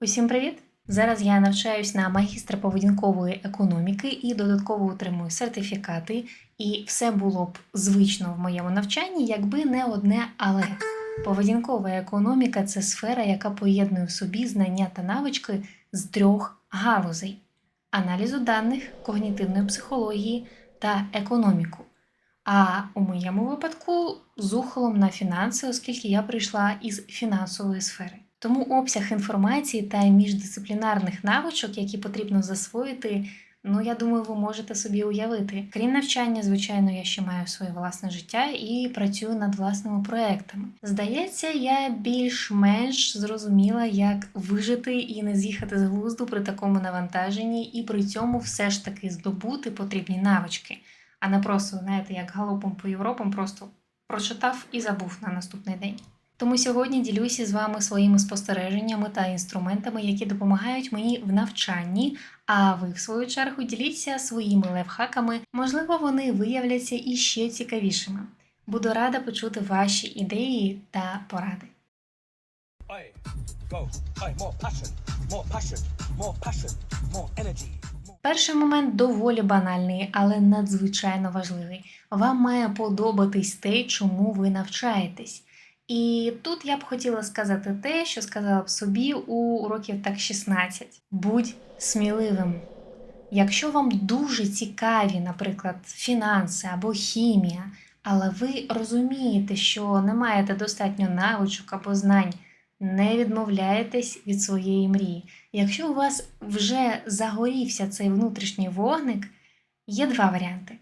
Усім привіт! Зараз я навчаюсь на магістра поведінкової економіки і додатково отримую сертифікати, і все було б звично в моєму навчанні, якби не одне але. Поведінкова економіка це сфера, яка поєднує в собі знання та навички з трьох галузей: аналізу даних, когнітивної психології та економіку. А у моєму випадку з ухилом на фінанси, оскільки я прийшла із фінансової сфери. Тому обсяг інформації та міждисциплінарних навичок, які потрібно засвоїти, ну я думаю, ви можете собі уявити. Крім навчання, звичайно, я ще маю своє власне життя і працюю над власними проектами. Здається, я більш-менш зрозуміла, як вижити і не з'їхати з глузду при такому навантаженні, і при цьому все ж таки здобути потрібні навички, а не просто, знаєте, як галопом по Європам, просто прочитав і забув на наступний день. Тому сьогодні ділюся з вами своїми спостереженнями та інструментами, які допомагають мені в навчанні. А ви, в свою чергу, діліться своїми лайфхаками, можливо, вони виявляться іще цікавішими. Буду рада почути ваші ідеї та поради. Перший момент доволі банальний, але надзвичайно важливий. Вам має подобатись те, чому ви навчаєтесь. І тут я б хотіла сказати те, що сказала б собі у років так 16. Будь сміливим. Якщо вам дуже цікаві, наприклад, фінанси або хімія, але ви розумієте, що не маєте достатньо навичок або знань, не відмовляєтесь від своєї мрії. Якщо у вас вже загорівся цей внутрішній вогник, є два варіанти.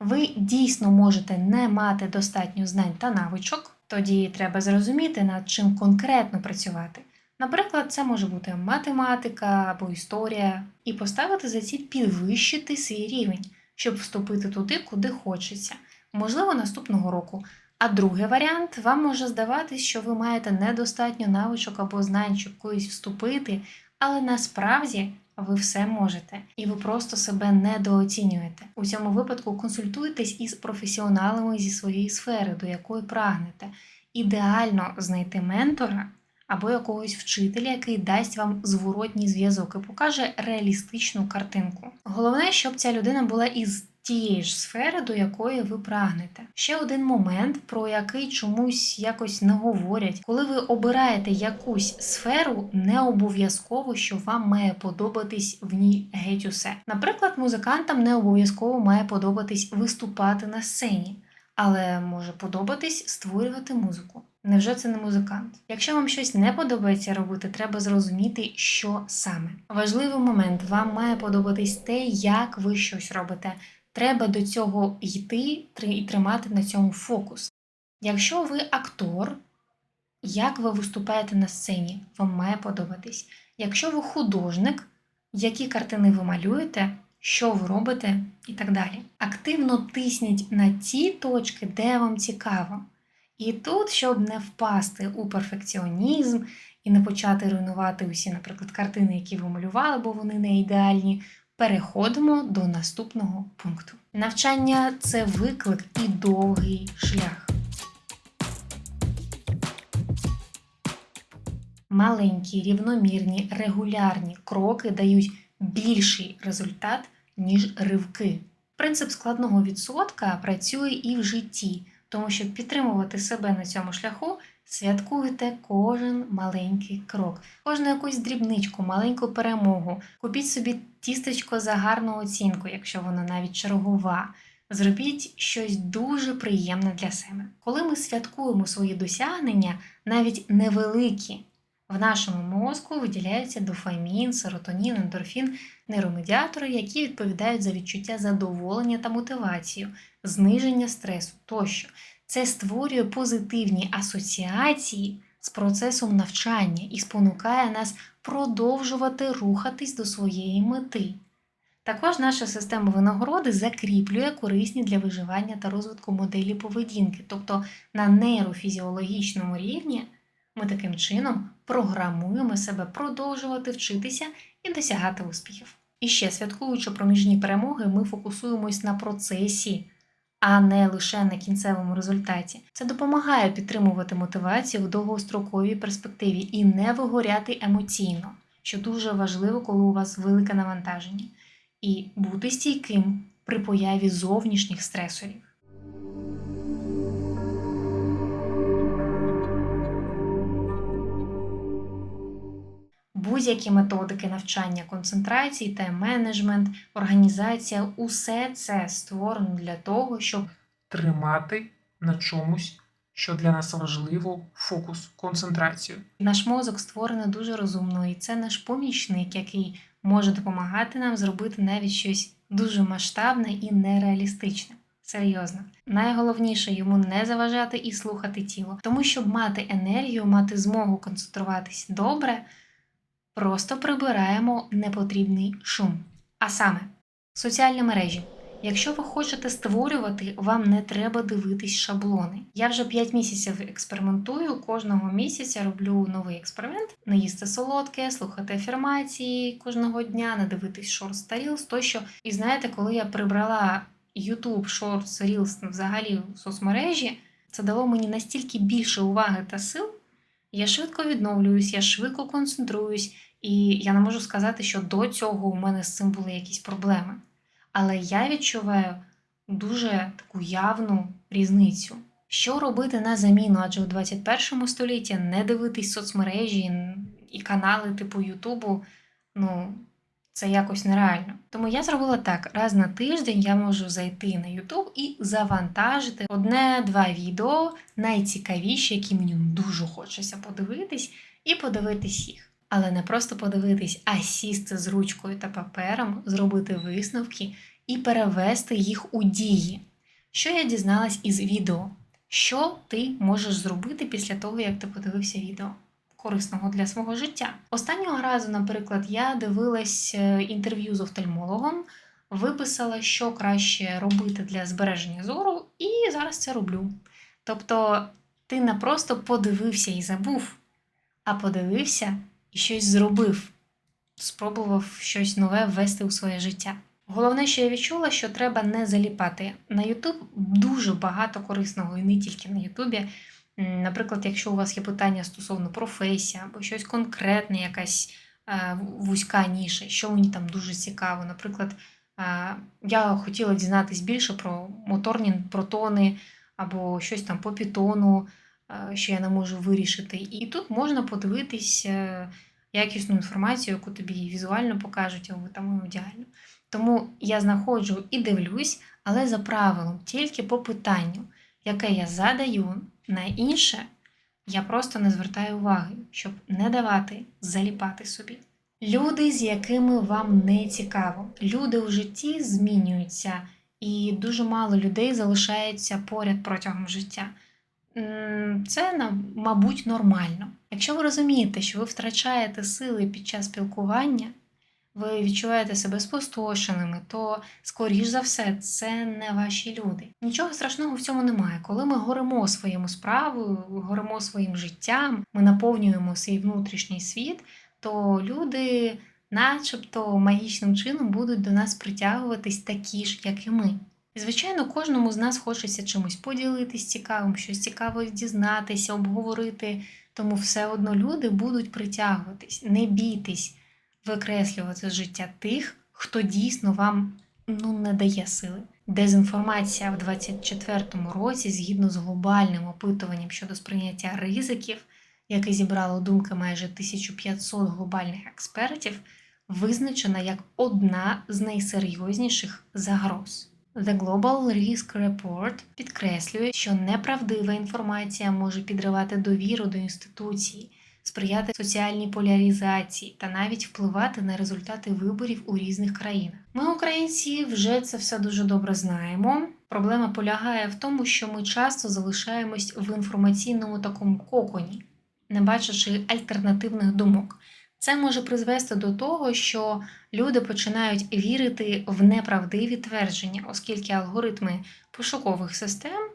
Ви дійсно можете не мати достатньо знань та навичок, тоді треба зрозуміти, над чим конкретно працювати. Наприклад, це може бути математика або історія, і поставити за ціль підвищити свій рівень, щоб вступити туди, куди хочеться, можливо, наступного року. А другий варіант вам може здаватись, що ви маєте недостатньо навичок або знань, щоб кудись вступити, але насправді ви все можете, і ви просто себе недооцінюєте. У цьому випадку консультуйтесь із професіоналами зі своєї сфери, до якої прагнете. Ідеально знайти ментора або якогось вчителя, який дасть вам зворотній зв'язок і покаже реалістичну картинку. Головне, щоб ця людина була із тієї ж сфери, до якої ви прагнете. Ще один момент, про який чомусь якось не говорять. Коли ви обираєте якусь сферу, не обов'язково, що вам має подобатись в ній геть усе. Наприклад, музикантам не обов'язково має подобатись виступати на сцені, але може подобатись створювати музику. Невже це не музикант? Якщо вам щось не подобається робити, треба зрозуміти, що саме. Важливий момент вам має подобатись те, як ви щось робите. Треба до цього йти і тримати на цьому фокус. Якщо ви актор, як ви виступаєте на сцені, вам має подобатись. Якщо ви художник, які картини ви малюєте, що ви робите і так далі. Активно тисніть на ті точки, де вам цікаво. І тут, щоб не впасти у перфекціонізм і не почати руйнувати усі, наприклад, картини, які ви малювали, бо вони не ідеальні, переходимо до наступного пункту. Навчання це виклик і довгий шлях. Маленькі, рівномірні, регулярні кроки дають більший результат, ніж ривки. Принцип складного відсотка працює і в житті, тому щоб підтримувати себе на цьому шляху, святкуйте кожен маленький крок, кожну якусь дрібничку, маленьку перемогу. Купіть собі тістечко за гарну оцінку, якщо вона навіть чергова. Зробіть щось дуже приємне для себе. Коли ми святкуємо свої досягнення, навіть невеликі, в нашому мозку виділяються дофамін, серотонін, ендорфін, нейромедіатори, які відповідають за відчуття задоволення та мотивацію, зниження стресу тощо. Це створює позитивні асоціації з процесом навчання і спонукає нас продовжувати рухатись до своєї мети. Також наша система винагороди закріплює корисні для виживання та розвитку моделі поведінки, тобто на нейрофізіологічному рівні ми таким чином програмуємо себе продовжувати вчитися і досягати успіхів. І ще святкуючи проміжні перемоги, ми фокусуємось на процесі, а не лише на кінцевому результаті. Це допомагає підтримувати мотивацію в довгостроковій перспективі і не вигоряти емоційно. що дуже важливо, коли у вас велике навантаження, і бути стійким при появі зовнішніх стресорів. Будь-які методики навчання концентрації, тайм-менеджмент, організація усе це створено для того, щоб тримати на чомусь, що для нас важливо, фокус, концентрацію. Наш мозок створений дуже розумно, і це наш помічник, який може допомагати нам зробити навіть щось дуже масштабне і нереалістичне. Серйозно, найголовніше йому не заважати і слухати тіло, тому щоб мати енергію, мати змогу концентруватись добре, просто прибираємо непотрібний шум. А саме соціальні мережі. Якщо ви хочете створювати, вам не треба дивитись шаблони. Я вже 5 місяців експериментую. Кожного місяця роблю новий експеримент: не їсти солодке, слухати афірмації кожного дня, не дивитись шортс та рілс тощо. І знаєте, коли я прибрала YouTube, шортс, рілс взагалі в соцмережі, це дало мені настільки більше уваги та сил. Я швидко відновлююсь, я швидко концентруюсь, і я не можу сказати, що до цього у мене з цим були якісь проблеми. Але я відчуваю дуже таку явну різницю. Що робити на заміну? Адже у 21 столітті не дивитись соцмережі і канали типу Ютубу, ну, це якось нереально. Тому я зробила так: раз на тиждень я можу зайти на Ютуб і завантажити одне-два відео, найцікавіші, які мені дуже хочеться подивитись, і подивитись їх. Але не просто подивитись, а сісти з ручкою та папером, зробити висновки і перевести їх у дії. Що я дізналась із відео? Що ти можеш зробити після того, як ти подивився відео? Корисного для свого життя. Останнього разу, наприклад, я дивилась е, інтерв'ю з офтальмологом, виписала, що краще робити для збереження зору, і зараз це роблю. Тобто, ти не просто подивився і забув, а подивився і щось зробив, спробував щось нове ввести у своє життя. Головне, що я відчула, що треба не заліпати. На YouTube дуже багато корисного, і не тільки на Ютубі. Наприклад, якщо у вас є питання стосовно професії або щось конкретне, якась е, вузька ніша, що мені там дуже цікаво. Наприклад, е, я хотіла дізнатись більше про моторні протони або щось там по пітону, е, що я не можу вирішити. І тут можна подивитись якісну інформацію, яку тобі візуально покажуть, або там аудіально. Тому я знаходжу і дивлюсь, але за правилом, тільки по питанню, яке я задаю на інше, я просто не звертаю уваги, щоб не давати заліпати собі. Люди, з якими вам не цікаво, люди у житті змінюються, і дуже мало людей залишається поряд протягом життя. Це, мабуть, нормально. Якщо ви розумієте, що ви втрачаєте сили під час спілкування, ви відчуваєте себе спустошеними, то, скоріш за все, це не ваші люди. Нічого страшного в цьому немає. Коли ми горимо своєму справою, горимо своїм життям, ми наповнюємо свій внутрішній світ, то люди, начебто, магічним чином будуть до нас притягуватись такі ж, як і ми. Звичайно, кожному з нас хочеться чимось поділитись цікавим, щось цікаве дізнатися, обговорити. Тому все одно люди будуть притягуватись. Не бійтесь викреслювати з життя тих, хто дійсно вам ну, не дає сили. Дезінформація в 24-му році, згідно з глобальним опитуванням щодо сприйняття ризиків, яке зібрало думки майже 1500 глобальних експертів, визначена як одна з найсерйозніших загроз. The Global Risk Report підкреслює, що неправдива інформація може підривати довіру до інституції, сприяти соціальній поляризації та навіть впливати на результати виборів у різних країнах. Ми, українці, вже це все дуже добре знаємо. Проблема полягає в тому, що ми часто залишаємось в інформаційному такому коконі, не бачачи альтернативних думок. Це може призвести до того, що люди починають вірити в неправдиві твердження, оскільки алгоритми пошукових систем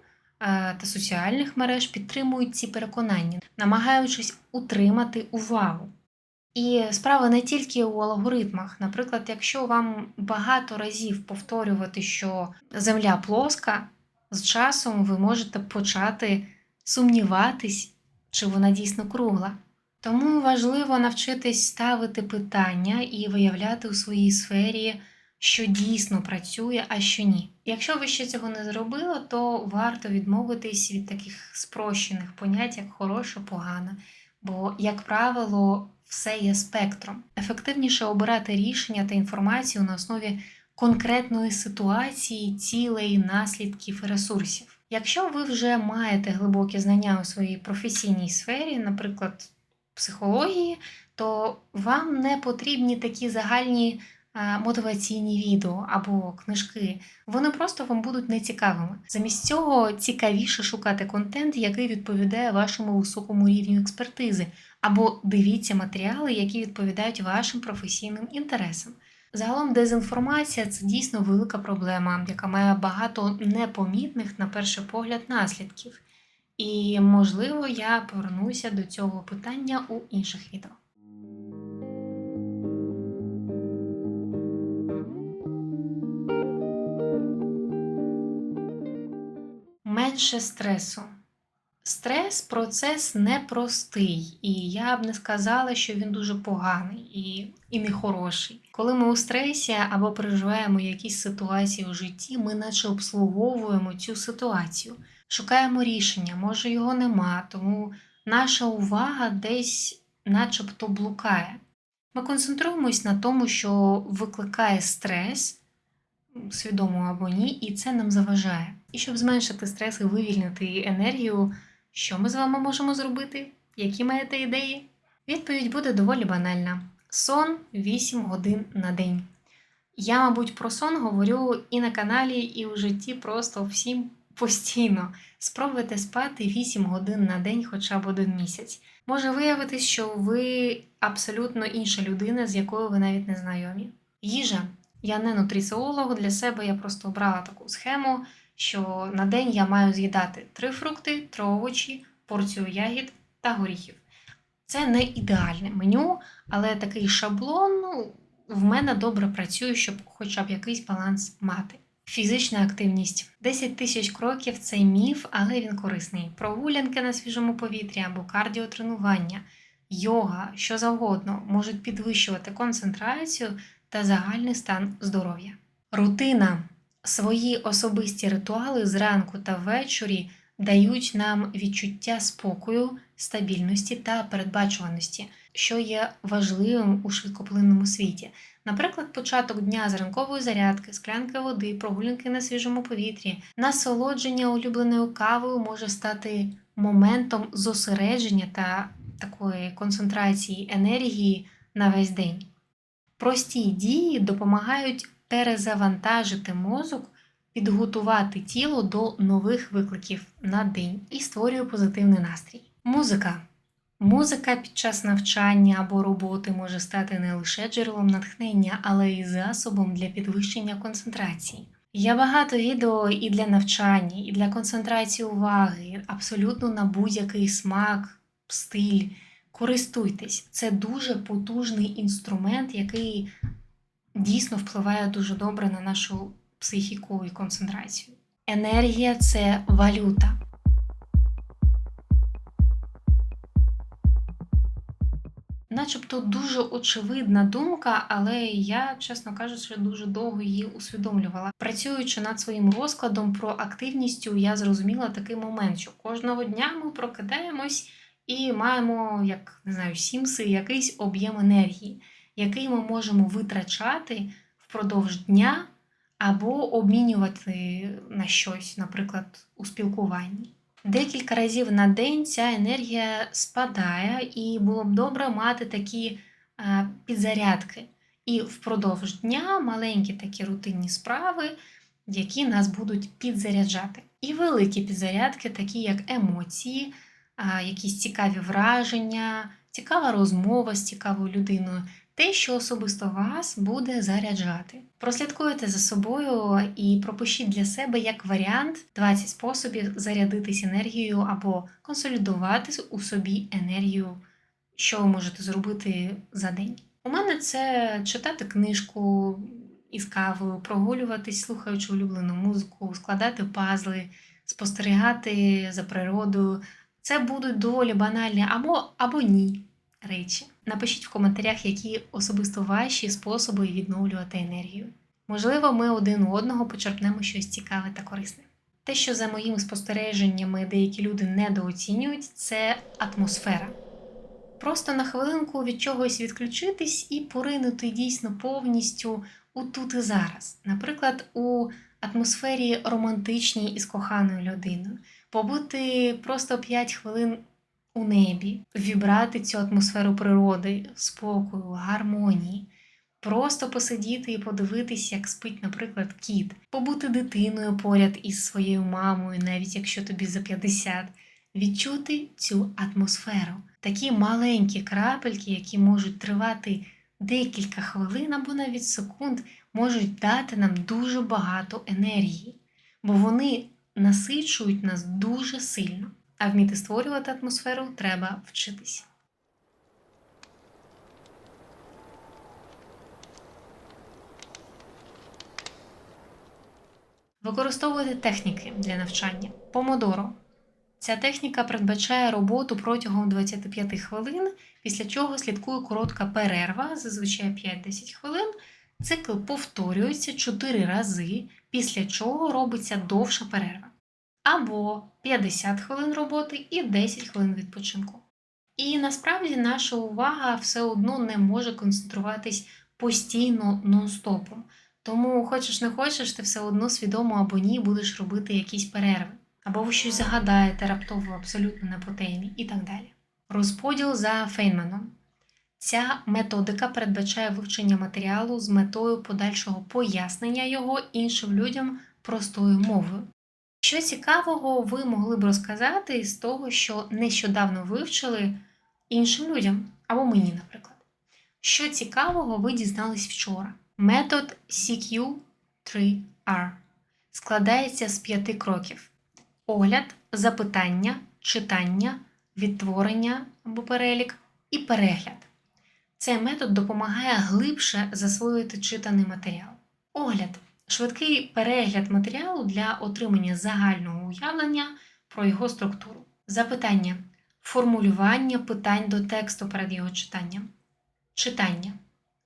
та соціальних мереж підтримують ці переконання, намагаючись утримати увагу. І справа не тільки у алгоритмах. Наприклад, якщо вам багато разів повторювати, що Земля плоска, з часом ви можете почати сумніватись, чи вона дійсно кругла. Тому важливо навчитись ставити питання і виявляти у своїй сфері, що дійсно працює, а що ні. Якщо ви ще цього не зробили, то варто відмовитись від таких спрощених понять, як хороше, погане. Бо, як правило, все є спектром. Ефективніше обирати рішення та інформацію на основі конкретної ситуації, цілей, наслідків і ресурсів. Якщо ви вже маєте глибокі знання у своїй професійній сфері, наприклад, психології, то вам не потрібні такі загальні мотиваційні відео або книжки. Вони просто вам будуть нецікавими. Замість цього цікавіше шукати контент, який відповідає вашому високому рівню експертизи, або дивіться матеріали, які відповідають вашим професійним інтересам. Загалом дезінформація це дійсно велика проблема, яка має багато непомітних на перший погляд наслідків. І, можливо, я повернуся до цього питання у інших відео. Менше стресу. Стрес процес непростий, і я б не сказала, що він дуже поганий і, і не хороший. Коли ми у стресі або переживаємо якісь ситуації у житті, ми наче обслуговуємо цю ситуацію, шукаємо рішення, може його нема, тому наша увага десь начебто блукає. Ми концентруємось на тому, що викликає стрес, свідомо або ні, і це нам заважає. І щоб зменшити стрес і вивільнити енергію, що ми з вами можемо зробити? Які маєте ідеї? Відповідь буде доволі банальна: сон 8 годин на день. Я, мабуть, про сон говорю і на каналі, і у житті просто всім постійно. Спробуйте спати 8 годин на день хоча б один місяць. Може виявитись, що ви абсолютно інша людина, з якою ви навіть не знайомі. Їжа. Я не нутриціолог для себе, я просто обрала таку схему, що на день я маю з'їдати три фрукти, три овочі, порцію ягід та горіхів. Це не ідеальне меню, але такий шаблон ну, в мене добре працює, щоб хоча б якийсь баланс мати. Фізична активність 10 тисяч кроків це міф, але він корисний. Прогулянки на свіжому повітрі або кардіотренування, йога, що завгодно можуть підвищувати концентрацію та загальний стан здоров'я. Рутина свої особисті ритуали зранку та ввечері дають нам відчуття спокою, стабільності та передбачуваності, що є важливим у швидкоплинному світі. Наприклад, початок дня з ранкової зарядки, склянки води, прогулянки на свіжому повітрі, насолодження улюбленою кавою може стати моментом зосередження та такої концентрації енергії на весь день. Прості дії допомагають перезавантажити мозок, підготувати тіло до нових викликів на день і створює позитивний настрій. Музика. Музика під час навчання або роботи може стати не лише джерелом натхнення, але й засобом для підвищення концентрації. Є багато відео і для навчання, і для концентрації уваги, абсолютно на будь-який смак, стиль. Користуйтесь, це дуже потужний інструмент, який дійсно впливає дуже добре на нашу психіку і концентрацію. Енергія це валюта. Начебто дуже очевидна думка, але я, чесно кажучи, дуже довго її усвідомлювала. Працюючи над своїм розкладом про активністю, я зрозуміла такий момент, що кожного дня ми прокидаємось і маємо, як не знаю, сімси, якийсь об'єм енергії, який ми можемо витрачати впродовж дня або обмінювати на щось, наприклад, у спілкуванні. Декілька разів на день ця енергія спадає, і було б добре мати такі е, підзарядки. І впродовж дня маленькі такі рутинні справи, які нас будуть підзаряджати. І великі підзарядки, такі як емоції, якісь цікаві враження, цікава розмова з цікавою людиною. Те, що особисто вас буде заряджати. Прослідкуйте за собою і пропишіть для себе як варіант 20 способів зарядитись енергією або консолідувати у собі енергію, що ви можете зробити за день. У мене це читати книжку із кавою, прогулюватись, слухаючи улюблену музику, складати пазли, спостерігати за природою. Це будуть доволі банальні або, або ні речі. Напишіть в коментарях, які особисто ваші способи відновлювати енергію. Можливо, ми один у одного почерпнемо щось цікаве та корисне. Те, що за моїми спостереженнями деякі люди недооцінюють, це атмосфера. Просто на хвилинку від чогось відключитись і поринути дійсно повністю у тут і зараз. Наприклад, у атмосфері романтичній із коханою людиною, побути просто 5 хвилин у небі, вібрати цю атмосферу природи, спокою, гармонії. Просто посидіти і подивитись, як спить, наприклад, кіт, побути дитиною поряд із своєю мамою, навіть якщо тобі за 50, відчути цю атмосферу. Такі маленькі крапельки, які можуть тривати декілька хвилин або навіть секунд, можуть дати нам дуже багато енергії, бо вони насичують нас дуже сильно. А вміти створювати атмосферу треба вчитись. Використовуйте техніки для навчання. Помодоро. Ця техніка передбачає роботу протягом 25 хвилин, після чого слідкує коротка перерва, зазвичай 5-10 хвилин. Цикл повторюється 4 рази, після чого робиться довша перерва. Або 50 хвилин роботи і 10 хвилин відпочинку. І насправді наша увага все одно не може концентруватись постійно нон-стопом. Тому, хочеш не хочеш, ти все одно свідомо або ні будеш робити якісь перерви, або ви щось загадаєте раптово абсолютно не по темі і так далі. Розподіл за Фейнманом. Ця методика передбачає вивчення матеріалу з метою подальшого пояснення його іншим людям простою мовою. Що цікавого ви могли б розказати з того, що нещодавно вивчили іншим людям, або мені, наприклад. Що цікавого ви дізнались вчора? Метод CQ3R складається з п'яти кроків: огляд, запитання, читання, відтворення або перелік і перегляд. Цей метод допомагає глибше засвоїти читаний матеріал. Огляд швидкий перегляд матеріалу для отримання загального уявлення про його структуру. Запитання формулювання питань до тексту перед його читанням. Читання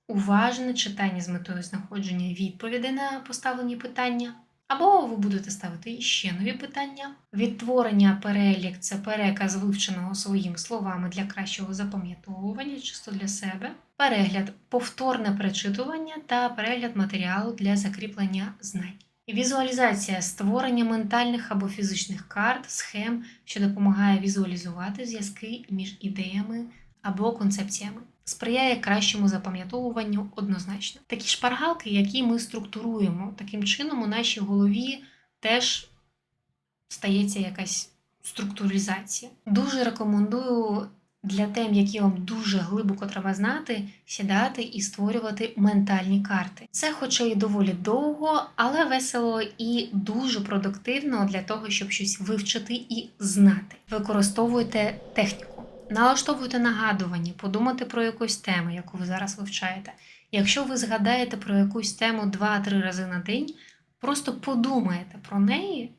уважне читання з метою знаходження відповідей на поставлені питання. Або ви будете ставити ще нові питання. Відтворення перелік це переказ вивченого своїми словами для кращого запам'ятовування, чисто для себе. Перегляд повторне перечитування та перегляд матеріалу для закріплення знань. Візуалізація створення ментальних або фізичних карт, схем, що допомагає візуалізувати зв'язки між ідеями або концепціями. Сприяє кращому запам'ятовуванню однозначно. Такі шпаргалки, які ми структуруємо, таким чином у нашій голові теж стається якась структуризація. Дуже рекомендую для тем, які вам дуже глибоко треба знати, сідати і створювати ментальні карти. Це, хоча й доволі довго, але весело і дуже продуктивно для того, щоб щось вивчити і знати. Використовуйте техніку. Налаштовуйте нагадування, подумати про якусь тему, яку ви зараз вивчаєте. Якщо ви згадаєте про якусь тему 2-3 рази на день, просто подумаєте про неї,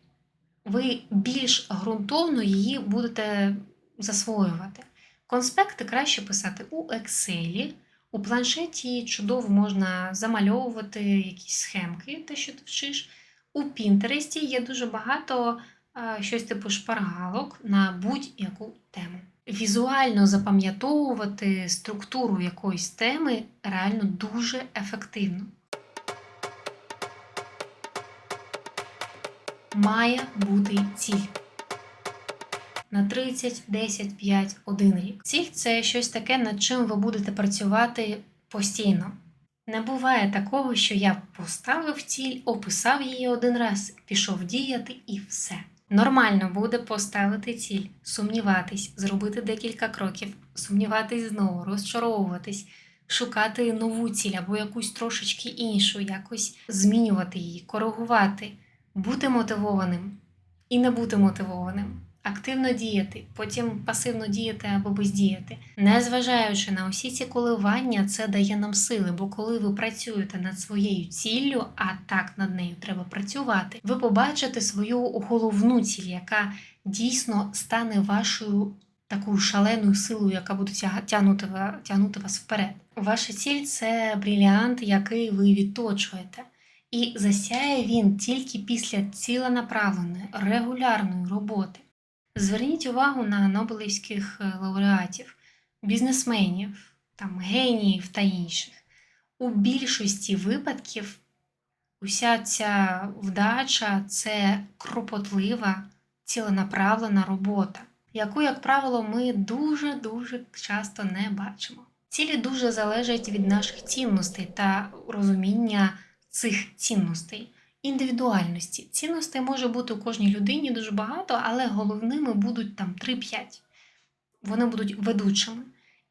ви більш ґрунтовно її будете засвоювати. Конспекти краще писати у Excel, у планшеті чудово можна замальовувати якісь схемки, те, що ти вчиш. У Пінтересті є дуже багато щось типу шпаргалок на будь-яку тему візуально запам'ятовувати структуру якоїсь теми реально дуже ефективно. Має бути ціль. На 30, 10, 5, 1 рік. Ціль це щось таке, над чим ви будете працювати постійно. Не буває такого, що я поставив ціль, описав її один раз, пішов діяти і все. Нормально буде поставити ціль, сумніватись, зробити декілька кроків, сумніватись знову, розчаровуватись, шукати нову ціль або якусь трошечки іншу, якось змінювати її, коригувати, бути мотивованим і не бути мотивованим, активно діяти, потім пасивно діяти або бездіяти. Незважаючи на усі ці коливання, це дає нам сили, бо коли ви працюєте над своєю ціллю, а так над нею треба працювати, ви побачите свою головну ціль, яка дійсно стане вашою таку шаленою силою, яка буде тягнути, тягнути вас вперед. Ваша ціль це бриліант, який ви відточуєте. І засяє він тільки після ціленаправленої, регулярної роботи. Зверніть увагу на нобелівських е, лауреатів, бізнесменів, там, геніїв та інших. У більшості випадків уся ця вдача це кропотлива, ціленаправлена робота, яку, як правило, ми дуже-дуже часто не бачимо. Цілі дуже залежать від наших цінностей та розуміння цих цінностей, індивідуальності. Цінностей може бути у кожній людині дуже багато, але головними будуть там 3-5. Вони будуть ведучими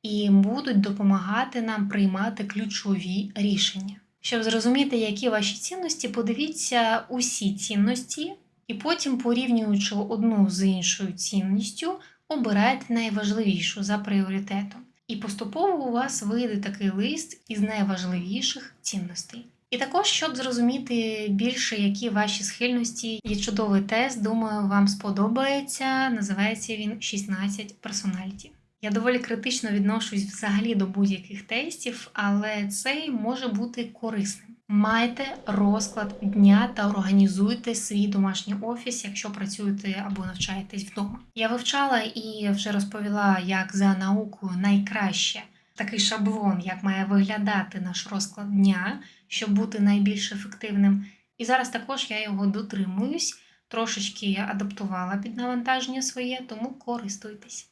і будуть допомагати нам приймати ключові рішення. Щоб зрозуміти, які ваші цінності, подивіться усі цінності, і потім, порівнюючи одну з іншою цінністю, обирайте найважливішу за пріоритетом. І поступово у вас вийде такий лист із найважливіших цінностей. І також, щоб зрозуміти більше, які ваші схильності, є чудовий тест. Думаю, вам сподобається. Називається він 16 персоналіті. Я доволі критично відношусь взагалі до будь-яких тестів, але цей може бути корисним. Майте розклад дня та організуйте свій домашній офіс, якщо працюєте або навчаєтесь вдома. Я вивчала і вже розповіла, як за наукою найкраще такий шаблон, як має виглядати наш розклад дня, щоб бути найбільш ефективним. І зараз також я його дотримуюсь, трошечки адаптувала під навантаження своє, тому користуйтесь.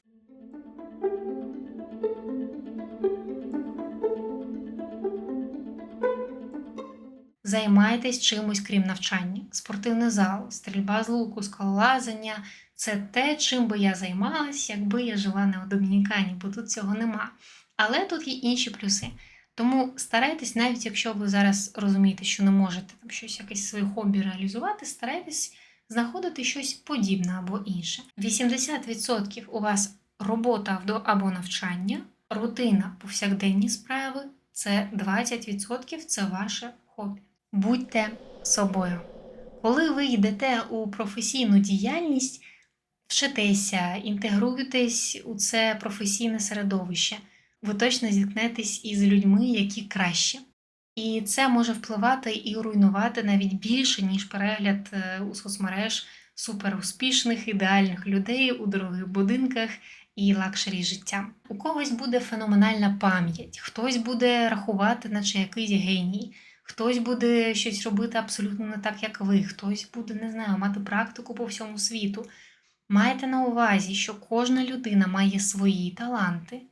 Займайтесь чимось крім навчання. Спортивний зал, стрільба з луку, скалолазання це те, чим би я займалась, якби я жила не у Домінікані, бо тут цього нема. Але тут є інші плюси. Тому старайтесь, навіть якщо ви зараз розумієте, що не можете там щось якесь своє хобі реалізувати, старайтесь знаходити щось подібне або інше. 80% у вас робота або навчання, рутина, повсякденні справи, це 20% це ваше хобі. Будьте собою. Коли ви йдете у професійну діяльність, вчитеся, інтегруєтесь у це професійне середовище, ви точно зіткнетесь із людьми, які краще. І це може впливати і руйнувати навіть більше, ніж перегляд е, у соцмереж суперуспішних, ідеальних людей у дорогих будинках і лакшері життя. У когось буде феноменальна пам'ять, хтось буде рахувати, наче якийсь геній, хтось буде щось робити абсолютно не так, як ви, хтось буде, не знаю, мати практику по всьому світу. Майте на увазі, що кожна людина має свої таланти.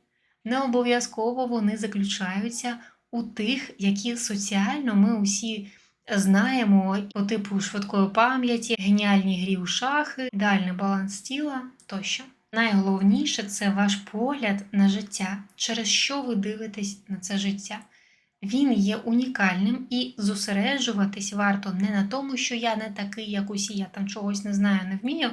Не обов'язково вони заключаються у тих, які соціально ми усі знаємо по типу швидкої пам'яті, геніальні грі у шахи, ідеальний баланс тіла тощо. Найголовніше це ваш погляд на життя, через що ви дивитесь на це життя. Він є унікальним і зосереджуватись варто не на тому, що я не такий, як усі, я там чогось не знаю, не вмію.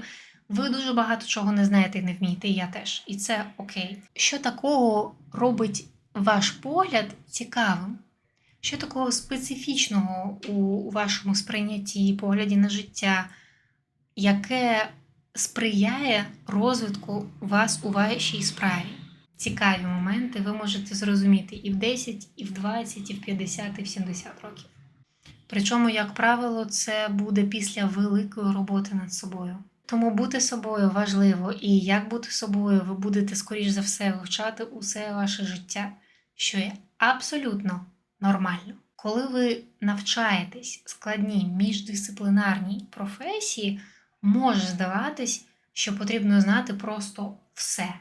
Ви дуже багато чого не знаєте і не вмієте, і я теж. І це окей. Що такого робить ваш погляд цікавим? Що такого специфічного у, вашому сприйнятті, погляді на життя, яке сприяє розвитку вас у вашій справі? Цікаві моменти ви можете зрозуміти і в 10, і в 20, і в 50, і в 70 років. Причому, як правило, це буде після великої роботи над собою. Тому бути собою важливо, і як бути собою, ви будете, скоріш за все, вивчати усе ваше життя, що є абсолютно нормально. Коли ви навчаєтесь складній міждисциплінарній професії, може здаватись, що потрібно знати просто все.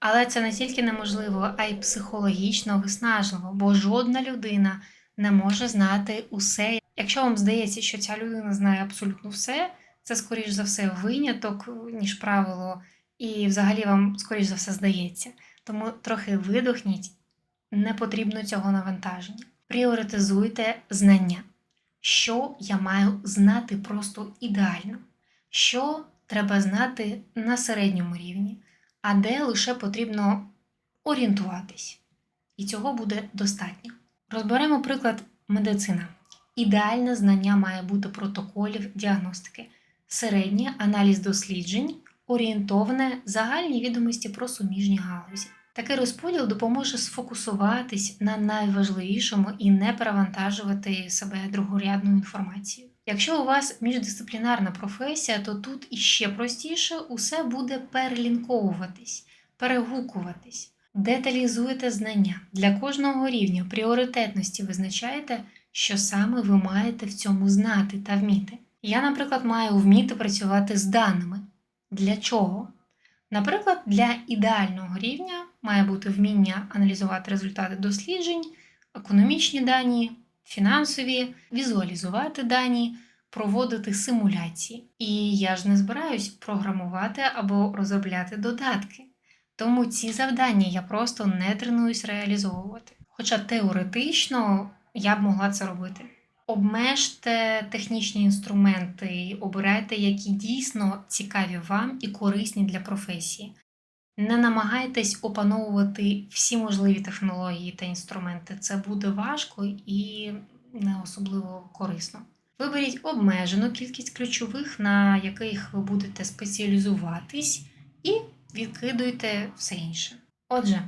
Але це не тільки неможливо, а й психологічно виснажливо, бо жодна людина не може знати усе. Якщо вам здається, що ця людина знає абсолютно все, це скоріш за все виняток, ніж правило, і взагалі вам скоріш за все здається. Тому трохи видохніть, не потрібно цього навантаження. Пріоритизуйте знання, що я маю знати просто ідеально, що треба знати на середньому рівні, а де лише потрібно орієнтуватись. І цього буде достатньо. Розберемо приклад медицина. Ідеальне знання має бути протоколів діагностики, середнє аналіз досліджень, орієнтоване загальні відомості про суміжні галузі. Такий розподіл допоможе сфокусуватись на найважливішому і не перевантажувати себе другорядною інформацією. Якщо у вас міждисциплінарна професія, то тут іще простіше усе буде перелінковуватись, перегукуватись. Деталізуйте знання. Для кожного рівня пріоритетності визначаєте, що саме ви маєте в цьому знати та вміти. Я, наприклад, маю вміти працювати з даними. Для чого? Наприклад, для ідеального рівня має бути вміння аналізувати результати досліджень, економічні дані, фінансові, візуалізувати дані, проводити симуляції. І я ж не збираюсь програмувати або розробляти додатки. Тому ці завдання я просто не тренуюсь реалізовувати. Хоча теоретично я б могла це робити. Обмежте технічні інструменти, обирайте, які дійсно цікаві вам і корисні для професії. Не намагайтесь опановувати всі можливі технології та інструменти. Це буде важко і не особливо корисно. Виберіть обмежену кількість ключових, на яких ви будете спеціалізуватись, і відкидуйте все інше. Отже,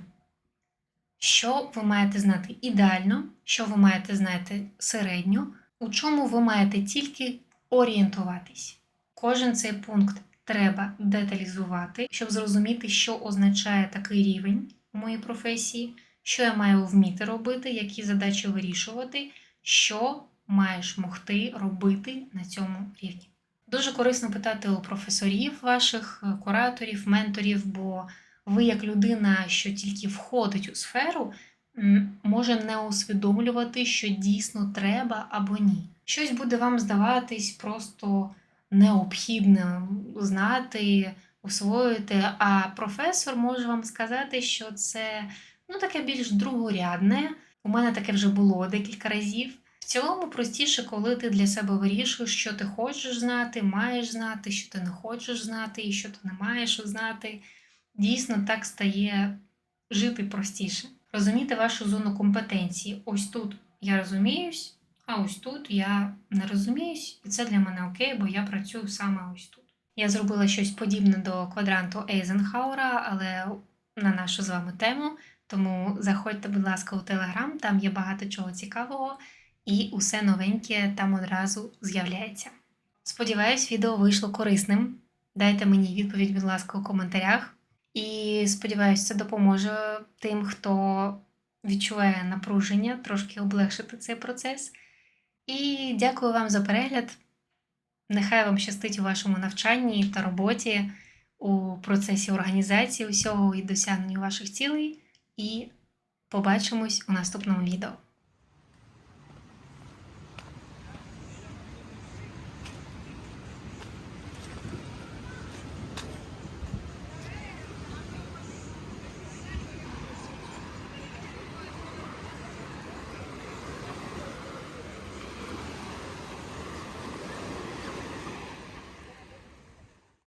що ви маєте знати ідеально, що ви маєте знати середньо, у чому ви маєте тільки орієнтуватись. Кожен цей пункт треба деталізувати, щоб зрозуміти, що означає такий рівень у моїй професії, що я маю вміти робити, які задачі вирішувати, що маєш могти робити на цьому рівні. Дуже корисно питати у професорів ваших, кураторів, менторів, бо ви, як людина, що тільки входить у сферу, може не усвідомлювати, що дійсно треба або ні. Щось буде вам здаватись просто необхідним знати, освоїти, а професор може вам сказати, що це ну, таке більш другорядне. У мене таке вже було декілька разів. В цілому простіше, коли ти для себе вирішуєш, що ти хочеш знати, маєш знати, що ти не хочеш знати і що ти не маєш знати. Дійсно, так стає жити простіше. Розуміти вашу зону компетенції. Ось тут я розуміюсь, а ось тут я не розуміюсь, і це для мене окей, бо я працюю саме ось тут. Я зробила щось подібне до квадранту Ейзенхауера, але на нашу з вами тему. Тому заходьте, будь ласка, у Телеграм, там є багато чого цікавого, і усе новеньке там одразу з'являється. Сподіваюсь, відео вийшло корисним. Дайте мені відповідь, будь ласка, у коментарях. І сподіваюся, це допоможе тим, хто відчуває напруження, трошки облегшити цей процес. І дякую вам за перегляд. Нехай вам щастить у вашому навчанні та роботі, у процесі організації усього і досягненню ваших цілей. І побачимось у наступному відео.